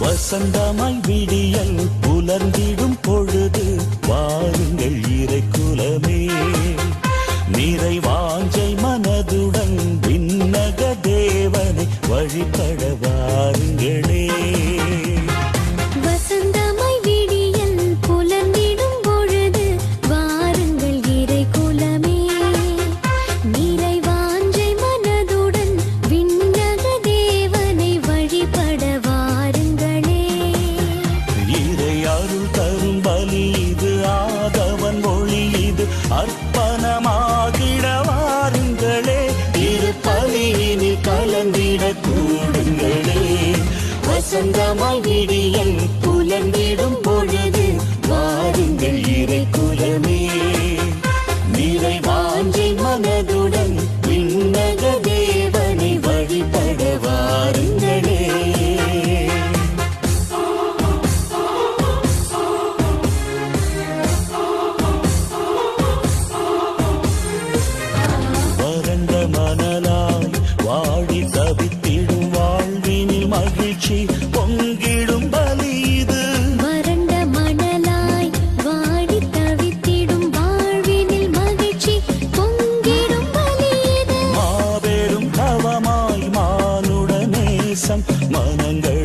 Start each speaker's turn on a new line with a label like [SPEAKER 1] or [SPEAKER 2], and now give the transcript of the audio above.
[SPEAKER 1] வசந்தமாய் விடியல் புலர்ந்திடும் பொழுது வாருங்கள் இறை குலமே. நிறைவாஞ்சை மனதுடன் விண்ணக தேவனை வழிபட வாருங்களே. கூடுங்களே.
[SPEAKER 2] வசந்தமாய் விடியல் புலம்பிடும் பொழுது வாருங்கள் இறை குலமே.
[SPEAKER 1] தேசம் மனங்கள்